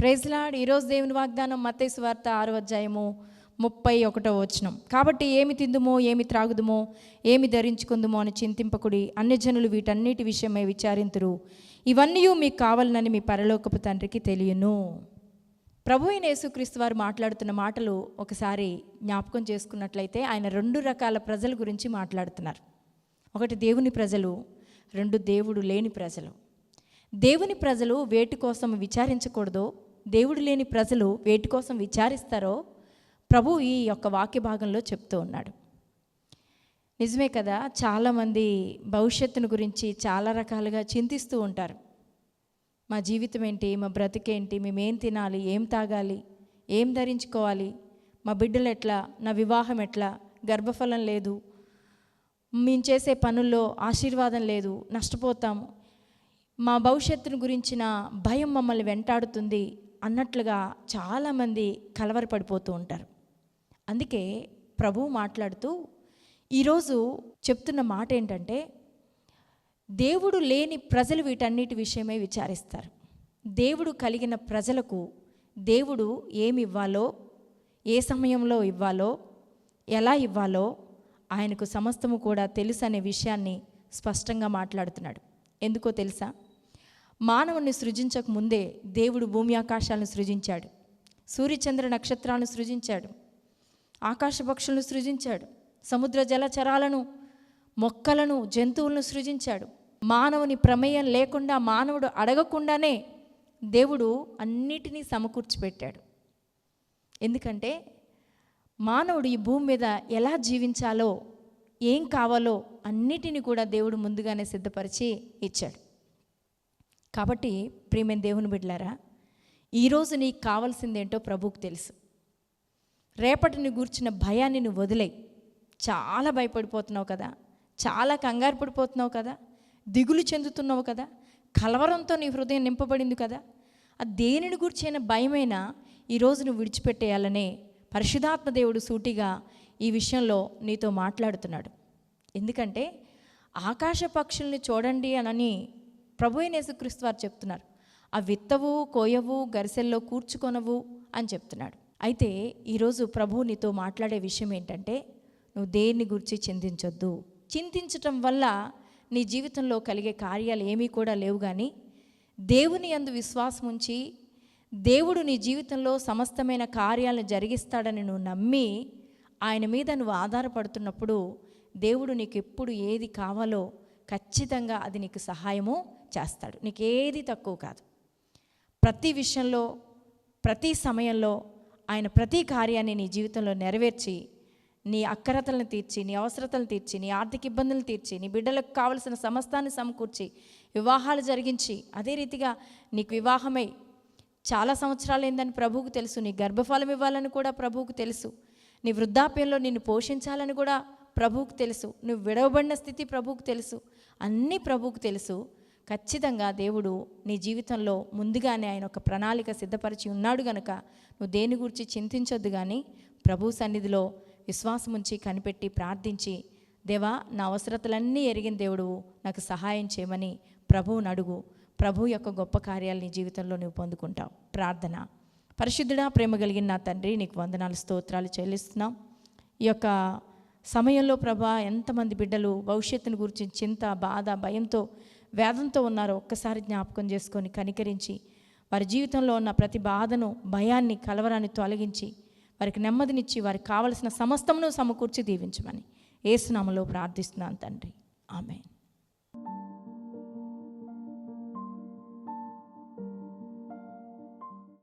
ప్రైజ్లాడ్ ఈరోజు దేవుని వాగ్దానం మతేసు వార్త ఆరో అధ్యాయము ముప్పై ఒకటో వచనం. కాబట్టి ఏమి తిందుమో ఏమి త్రాగుదుమో ఏమి ధరించుకుందుమో అని చింతింపకుడి అన్ని జనులు వీటన్నిటి విషయమై విచారింతురు. ఇవన్నీ మీకు కావాలనని మీ పరలోకపు తండ్రికి తెలియను. ప్రభు అయిన యేసుక్రీస్తు వారు మాట్లాడుతున్న మాటలు ఒకసారి జ్ఞాపకం చేసుకున్నట్లయితే ఆయన రెండు రకాల ప్రజల గురించి మాట్లాడుతున్నారు. ఒకటి దేవుని ప్రజలు రెండు దేవుడు లేని ప్రజలు. దేవుని ప్రజలు వేటి కోసం విచారించకూడదో దేవుడు లేని ప్రజలు వేటి కోసం విచారిస్తారో ప్రభు ఈ యొక్క వాక్య భాగంలో చెప్తూ ఉన్నాడు. నిజమే కదా చాలామంది భవిష్యత్తును గురించి చాలా రకాలుగా చింతిస్తూ ఉంటారు. మా జీవితం ఏంటి మా బ్రతికేంటి మేమేం తినాలి ఏం తాగాలి ఏం ధరించుకోవాలి మా బిడ్డలు ఎట్లా నా వివాహం ఎట్లా గర్భఫలం లేదు మేము చేసే పనుల్లో ఆశీర్వాదం లేదు నష్టపోతాము. మా భవిష్యత్తును గురించిన భయం మమ్మల్ని వెంటాడుతుంది. అన్నట్లుగా చాలామంది కలవరపడిపోతూ ఉంటారు. అందుకే ప్రభు మాట్లాడుతూ ఈరోజు చెప్తున్న మాట ఏంటంటే దేవుడు లేని ప్రజలు వీటన్నిటి విషయమే విచారిస్తారు. దేవుడు కలిగిన ప్రజలకు దేవుడు ఏమి ఇవ్వాలో ఏ సమయంలో ఇవ్వాలో ఎలా ఇవ్వాలో ఆయనకు సమస్తము కూడా తెలుసు అనే విషయాన్ని స్పష్టంగా మాట్లాడుతున్నాడు. ఎందుకో తెలుసా? మానవుని సృజించక ముందే దేవుడు భూమి ఆకాశాలను సృజించాడు. సూర్యచంద్ర నక్షత్రాలను సృజించాడు. ఆకాశ పక్షులను సృజించాడు. సముద్ర జలచరాలను మొక్కలను జంతువులను సృజించాడు. మానవుని ప్రమేయం లేకుండా మానవుడు అడగకుండానే దేవుడు అన్నిటినీ సమకూర్చిపెట్టాడు. ఎందుకంటే మానవుడు ఈ భూమి మీద ఎలా జీవించాలో ఏం కావాలో అన్నిటిని కూడా దేవుడు ముందుగానే సిద్ధపరిచి ఇచ్చాడు. కాబట్టి ప్రియమైన దేవుని బిడ్డలారా ఈరోజు నీకు కావాల్సిందేంటో ప్రభుకు తెలుసు. రేపటిని గూర్చిన భయాన్ని నువ్వు వదిలే చాలా భయపడిపోతున్నావు కదా చాలా కంగారు పడిపోతున్నావు కదా దిగులు చెందుతున్నావు కదా కలవరంతో నీ హృదయం నింపబడింది కదా ఆ దేనిని గురించిన భయమైనా ఈరోజు నువ్వు విడిచిపెట్టేయాలనే పరిశుధాత్మ దేవుడు సూటిగా ఈ విషయంలో నీతో మాట్లాడుతున్నాడు. ఎందుకంటే ఆకాశ పక్షుల్ని చూడండి అనని ప్రభు యేసుక్రీస్తు వారు చెప్తున్నారు ఆ విత్తవు కోయవు గరిసెల్లో కూర్చుకొనవు అని చెప్తున్నాడు. అయితే ఈరోజు ప్రభు నీతో మాట్లాడే విషయం ఏంటంటే నువ్వు దేన్ని గురించి చింతించొద్దు. చింతించటం వల్ల నీ జీవితంలో కలిగే కార్యాలు ఏమీ కూడా లేవు కానీ దేవుని అందు విశ్వాసం ఉంచి దేవుడు నీ జీవితంలో సమస్తమైన కార్యాలను జరిగిస్తాడని నువ్వు నమ్మి ఆయన మీద నువ్వు ఆధారపడుతున్నప్పుడు దేవుడు నీకు ఎప్పుడు ఏది కావాలో ఖచ్చితంగా అది నీకు సహాయము చేస్తాడు. నీకు ఏది తక్కువ కాదు. ప్రతి విషయంలో ప్రతి సమయంలో ఆయన ప్రతి కార్యాన్ని నీ జీవితంలో నెరవేర్చి నీ అక్కరతలను తీర్చి నీ అవసరతలను తీర్చి నీ ఆర్థిక ఇబ్బందులను తీర్చి నీ బిడ్డలకు కావలసిన సమస్తాన్ని సమకూర్చి వివాహాలు జరిగించి అదే రీతిగా నీకు వివాహమై చాలా సంవత్సరాలు ఏందని ప్రభువుకు తెలుసు. నీ గర్భఫలం ఇవ్వాలని కూడా ప్రభువుకు తెలుసు. నీ వృద్ధాప్యంలో నిన్ను పోషించాలని కూడా ప్రభువుకు తెలుసు. నువ్వు విడవబడిన స్థితి ప్రభువుకు తెలుసు. అన్నీ ప్రభువుకు తెలుసు. ఖచ్చితంగా దేవుడు నీ జీవితంలో ముందుగానే ఆయన ఒక ప్రణాళిక సిద్ధపరిచి ఉన్నాడు గనుక నువ్వు దేని గురించి చింతించొద్దు కానీ ప్రభు సన్నిధిలో విశ్వాసం ఉంచి కనిపెట్టి ప్రార్థించి దేవా నా అవసరతలన్నీ ఎరిగిన దేవుడు నాకు సహాయం చేయమని ప్రభువుని అడుగు. ప్రభు యొక్క గొప్ప కార్యాలు నీ జీవితంలో నువ్వు పొందుకుంటావు. ప్రార్థన. పరిశుద్ధుడా ప్రేమ కలిగిన నా తండ్రి నీకు వందనాలు స్తోత్రాలు చెల్లిస్తున్నాం. ఈ యొక్క సమయంలో ప్రభా ఎంతమంది బిడ్డలు భవిష్యత్తును గురించి చింత బాధ భయంతో వేదంతో ఉన్నారో ఒక్కసారి జ్ఞాపకం చేసుకొని కనికరించి వారి జీవితంలో ఉన్న ప్రతి బాధను భయాన్ని కలవరాన్ని తొలగించి వారికి నెమ్మదినిచ్చి వారికి కావలసిన సమస్తమును సమకూర్చి దీవించమని ఏసునామలో ప్రార్థిస్తున్నాను తండ్రి. ఆమె